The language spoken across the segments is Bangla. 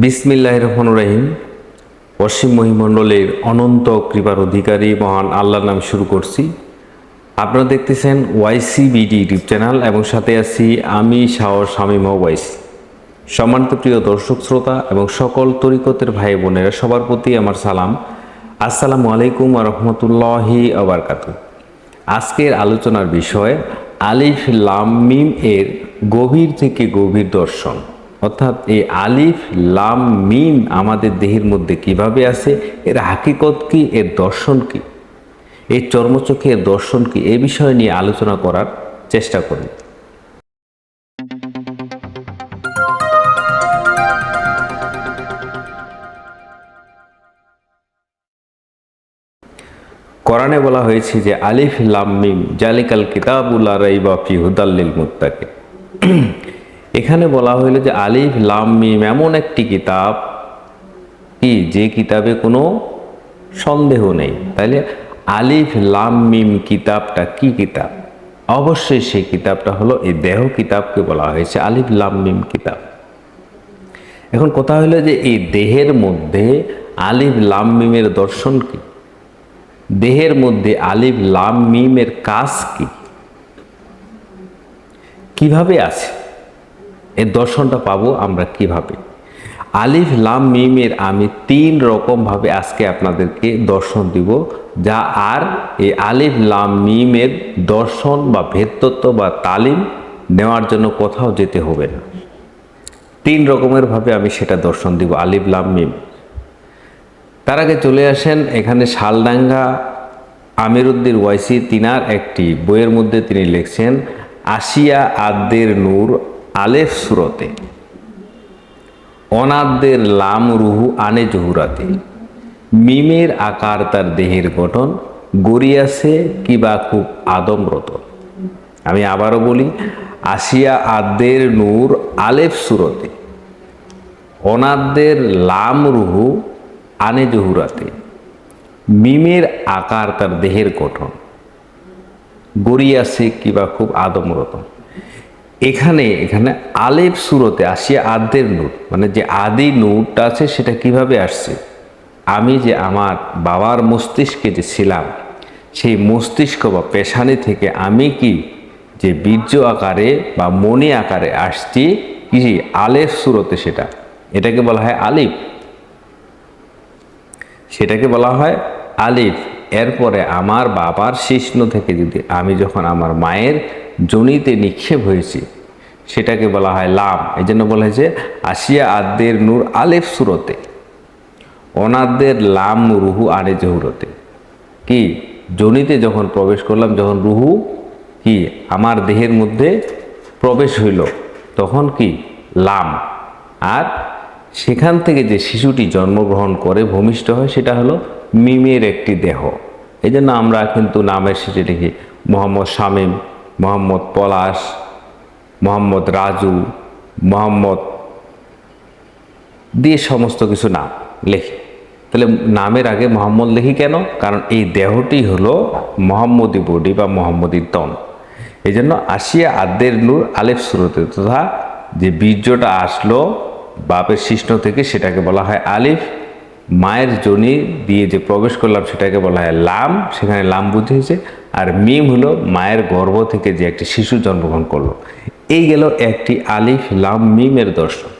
বিসমিল্লাহ রহমান রহিম। পশ্চিম মহিমণ্ডলের অনন্ত কৃপার অধিকারী, মহান আল্লাহর নাম শুরু করছি। আপনারা দেখতেছেন ওয়াইসিবিডি ইউটিউব চ্যানেল এবং সাথে আছি আমি শাহ শামীম ওয়াইসি। সম্মানিত প্রিয় দর্শক, শ্রোতা এবং সকল তরিকতের ভাই বোনেরা, সবার প্রতি আমার সালাম। আসসালামু আলাইকুম রহমতুল্লাহি আবরকাতু আজকের আলোচনার বিষয় আলিফ লাম মিম এর গভীর থেকে গভীর দর্শন। অর্থাৎ এই আলিফ, লাম, মিম আমাদের দেহের মধ্যে কীভাবে আছে? এর হাকিকত কি? এর দর্শন কি? এই চর্মচোখের দর্শন কি? এ বিষয় নিয়ে আলোচনা করার চেষ্টা করি কোরআনে বলা হয়েছে যে, আলিফ, লাম, মিম, জালিকাল কিতাবুল্লা রাইবা ফি হুদাল্লিল মুত্তাকে। এখানে বলা হইল যে আলিফ, লাম, মিম এমন একটি কিতাব কি যে কিতাবে কোনো সন্দেহ নেই। তাইলে আলিফ, লাম, মিম কিতাবটা কি কিতাব? অবশ্যই সেই কিতাবটা হলো এই দেহ কিতাবকে বলা হয়েছে, আলিফ, লাম, মিম কিতাব। এখন কথা হলো যে এই দেহের মধ্যে আলিফ, লাম, মিমের দর্শন কি? দেহের মধ্যে আলিফ, লাম, মিমের কাজ কি? কীভাবে আছে? এর দর্শনটা পাবো আমরা কীভাবে? আলিফ, লাম মিমের আমি তিন রকম ভাবে আজকে আপনাদেরকে দর্শন দিব, যা আর এই আলিফ, লাম মিমের দর্শন বা ভেদতত্ত্ব বা তালিম নেওয়ার জন্য কোথাও যেতে হবে না। তিন রকমের ভাবে আমি সেটা দর্শন দিব, আলিফ, লাম, মিম। তার আগে চলে আসেন, এখানে শালডাঙ্গা আমিরুদ্দিন ওয়াইসি তিনার একটি বইয়ের মধ্যে তিনি লিখছেন, আসিয়া আদ্দের নূর আলেফ সুরতে। অনাদ্দের লাম রুহু আনে জহুরাতে। মিমের আকার তার দেহের গঠন গড়িয়াছে কিবা খুব আদমরত। আমি আবারও বলি, আসিয়া আদ্দের নূর আলেফ সুরতে। অনাদ্দের লাম রুহু আনে জহুরাতে। মিমের আকার তার দেহের গঠন গড়িয়াছে কিবা খুব আদমরত। এখানে এখানে আলেপ সুরতে আসিয়া আদ্যের নূর মানে যে আদি নূরটা আছে সেটা কীভাবে আসছে? আমি যে আমার বাবার মস্তিষ্কে যে ছিলাম, সেই মস্তিষ্ক বা পেশানি থেকে আমি কি যে বীর্য আকারে বা মনি আকারে আসছি, কি আলেফ সুরতে সেটা? এটাকে বলা হয় আলিফ। সেটাকে বলা হয় আলিফ। এরপরে আমার বাবার শিষ্ণ থেকে যদি আমি যখন আমার মায়ের জনিতে নিক্ষেপ হয়েছি। সেটাকে বলা হয় লাম। এই জন্য বলা হয়েছে আসিয়া আদ্যের নূর আলেফ সুরতে। অনাদ্যের লাম রুহু আরে জহুরতে। কি? জনিতে যখন প্রবেশ করলাম, যখন রুহু কি? আমার দেহের মধ্যে প্রবেশ হইল, তখন কি? লাম। আর সেখান থেকে যে শিশুটি জন্মগ্রহণ করে, ভূমিষ্ঠ হয়, সেটা হলো মিমের একটি দেহ। এই জন্য আমরা কিন্তু নামের শেষে লিখি মোহাম্মদ শামীম মোহাম্মদ পলাশ, মোহাম্মদ রাজু, মোহাম্মদ দিয়ে সমস্ত কিছু নাম লেখি। তাহলে নামের আগে মোহাম্মদ লিখি কেন? কারণ এই দেহটি হলো মোহাম্মদী বডি বা মোহাম্মদী তন। এই জন্য আসিয়া আদ্যের নূর আলেফ সুরতে তথা যে বীর্যটা আসলো বাপের শিষ্ণ থেকে সেটাকে বলা হয় আলিফ। মায়ের জনি দিয়ে যে প্রবেশ করলাম সেটাকে বলা হয় লাম। সেখানে লাম বুঝিয়েছে। আর মিম হলো মায়ের গর্ভ থেকে যে একটি শিশু জন্মগ্রহণ করল। এই গেল একটি আলিফ লাম মিমের দর্শন।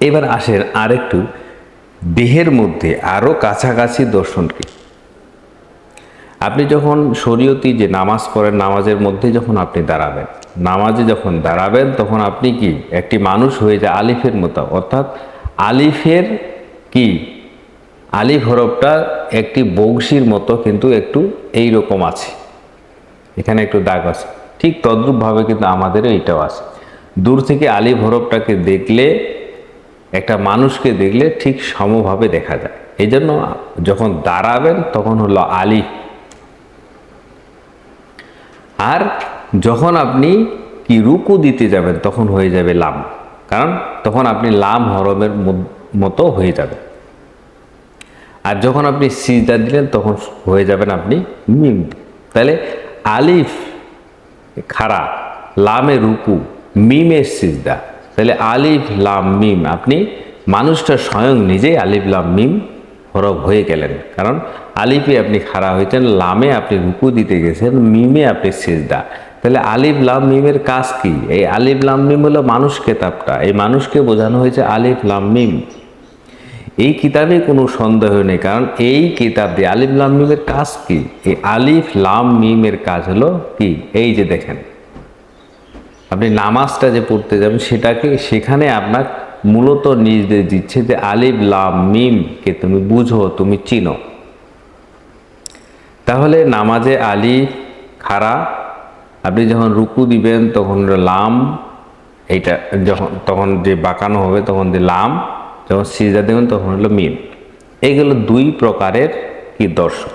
এবার আসেন আরেকটু দেহের মধ্যে আরও কাছাকাছি দর্শন কি? আপনি যখন শরীয়তি যে নামাজ পড়েন, নামাজের মধ্যে যখন আপনি দাঁড়াবেন, নামাজে যখন দাঁড়াবেন, তখন আপনি কি একটি মানুষ হয়ে যায় আলিফের মতো? অর্থাৎ আলিফের কি আলিফ হরফটা একটি বংশীর মতো কিন্তু একটু এই রকম আছে। এখানে একটু দাগ আছে। ঠিক তদ্রূপভাবে কিন্তু আমাদেরও এইটাও আছে। দূর থেকে আলিফ হরফটাকে দেখলে, একটা মানুষকে দেখলে ঠিক সমভাবে দেখা যায়। এই জন্য যখন দাঁড়াবেন তখন হলো আলিফ আর যখন আপনি কি রুকু দিতে যাবেন তখন হয়ে যাবে লাম। কারণ তখন আপনি লাম হরমের মতো হয়ে যাবে আর যখন আপনি সিজদা দিলেন, তখন হয়ে যাবেন আপনি মিম। তাহলে আলিফ খাড়া লামে রুকু মিমের সিজদা। তাহলে আলিফ, লাম, মিম। আপনি মানুষটা স্বয়ং নিজেই আলিফ, লাম, মিম হরব হয়ে গেলেন। কারণ আলিফে আপনি খাড়া হয়েছেন, লামে আপনি রুকু দিতে গেছেন, মিমে আপনি সিজদা। তাহলে আলিফ, লাম, মিমের কাজ কি? এই আলিফ, লাম, মিম হলো মানুষ কেতাবটা। এই মানুষকে বোঝানো হয়েছে আলিফ, লাম, মিম। এই কিতাবে কোনো সন্দেহ নেই, কারণ এই কিতাব আলিফ লাম মিমের কাজ কি? এই আলিফ লাম মিমের কাজ হলো কি? এই যে দেখেন, আপনি নামাজটা যে পড়তে যাবেন, সেটাকে সেখানে আপনার মূলত নির্দেশ দিচ্ছে যে আলিফ লাম মিম কে তুমি বুঝো, তুমি চিনো। তাহলে নামাজে আলিফ খাড়া, আপনি যখন রুকু দিবেন, তখন লাম, এইটা যখন, তখন যে বাঁকানো হবে, তখন যে লাম যখন সিজা দেবেন তখন হলো মিম। এইগুলো দুই প্রকারের কি দর্শন?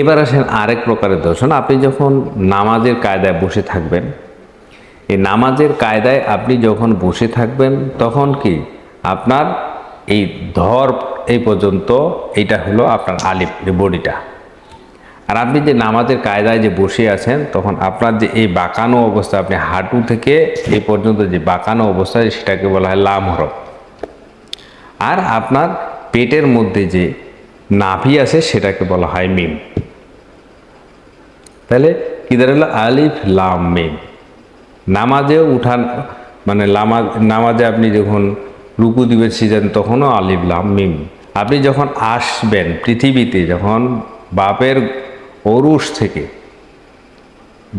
এবার আসেন আরেক প্রকারের দর্শন। আপনি যখন নামাজের কায়দায় বসে থাকবেন, এই নামাজের কায়দায় আপনি যখন বসে থাকবেন, তখন কি? আপনার এই ধর এই পর্যন্ত এইটা হলো আপনার আলিফ যে বডিটা। আর আপনি যে নামাজের কায়দায় যে বসে আছেন, তখন আপনার যে এই বাঁকানো অবস্থা, আপনি হাঁটু থেকে এই পর্যন্ত যে বাঁকানো অবস্থা সেটাকে বলা হয় লাম হরফ আর আপনার পেটের মধ্যে যে নাভি আছে সেটাকে বলা হয় মিম। তাহলে কি দাঁড়াল? আলিফ, লাম, মিম। নামাজেও উঠান মানে নামাজ, নামাজে আপনি যখন রুকু দিবে সিজান, তখনও আলিফ, লাম, মিম। আপনি যখন আসবেন পৃথিবীতে, যখন বাপের ওরুষ থেকে,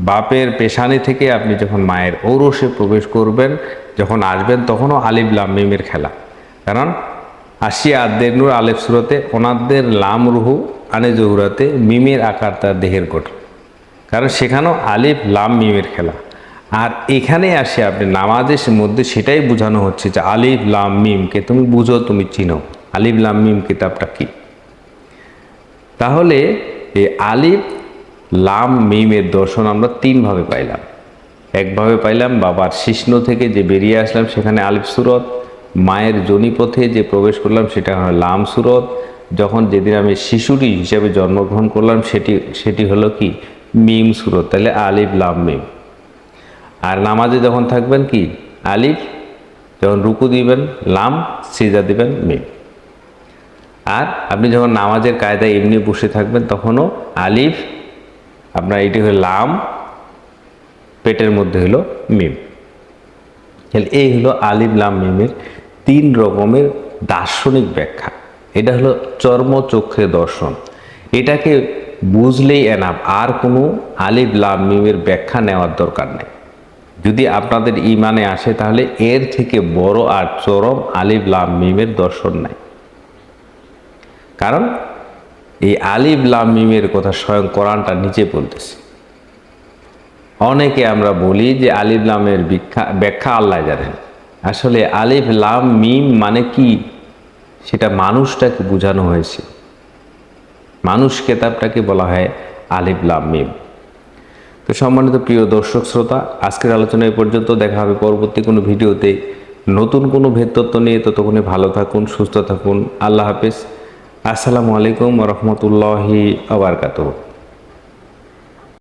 বাপের পেশানি থেকে আপনি যখন মায়ের ঔরসে প্রবেশ করবেন, যখন আসবেন, তখনও আলিফ, লাম, মিমের খেলা। কারণ আসিয়া আদের নূর আলেফ সুরতে, ওনাদের লাম রুহু আনে জহুরাতে মিমের আকার তার দেহের গঠন কারণ সেখানেও আলিফ, লাম মিমের খেলা। আর এখানে আসে আপনি নামাজের মধ্যে সেটাই বোঝানো হচ্ছে যে আলিফ, লাম মিমকে তুমি বুঝো, তুমি চিনো। আলিফ, লাম, মিম কিতাবটা কি? তাহলে এই আলিফ, লাম, মিমের দর্শন আমরা তিনভাবে পাইলাম। একভাবে পাইলাম বাবার শিষ্ণ থেকে যে বেরিয়ে আসলাম সেখানে আলিফ সুরত মায়ের জনিপথে যে প্রবেশ করলাম সেটা হলো লাম সুরত, যখন যেদিন আমি শিশুটি হিসেবে জন্মগ্রহণ করলাম সেটি সেটি হলো কি? মিম সুরত, তাহলে আলিফ, লাম, মিম। আর নামাজে যখন থাকবেন কি? আলিফ, যখন রুকু দিবেন, লাম সিজা দিবেন, মিম। আর আপনি যখন নামাজের কায়দায় এমনি বসে থাকবেন, তখনও আলিফ, আপনার এটি হলো লাম, পেটের মধ্যে হলো মিম। তাহলে এই হলো আলিফ, লাম, মিমের তিন রকমের দার্শনিক ব্যাখ্যা। এটা হলো চর্মচক্ষে দর্শন। এটাকে বুঝলেই এনাফ, আর কোনো আলিফ লাম মিমের ব্যাখ্যা নেওয়ার দরকার নেই। যদি আপনাদের ইমানে আসে, তাহলে এর থেকে বড় আর চরম আলিফ লাম মিমের দর্শন নাই। কারণ এই আলিফ লাম মিমের কথা স্বয়ং কোরআনটা নিচে বলতেছে। অনেকে আমরা বলি যে আলিফ লামের ব্যাখ্যা আল্লাহ জানেন। আসলে আলিফ, লাম, মিম মানে কি? সেটা মানুষটাকে বোঝানো হয়েছে। মানুষ কেতাবটাকে বলা হয় আলিফ, লাম, মিম। তো সম্মানিত প্রিয় দর্শক, শ্রোতা, আজকের আলোচনা এই পর্যন্ত। দেখা হবে পরবর্তী কোনো ভিডিওতে। নতুন কোনো ভেদতত্ত্ব নিয়ে ততক্ষণে ভালো থাকুন, সুস্থ থাকুন। আল্লাহ হাফেজ। আসসালামু আলাইকুম রহমতুল্লাহি আবরকাত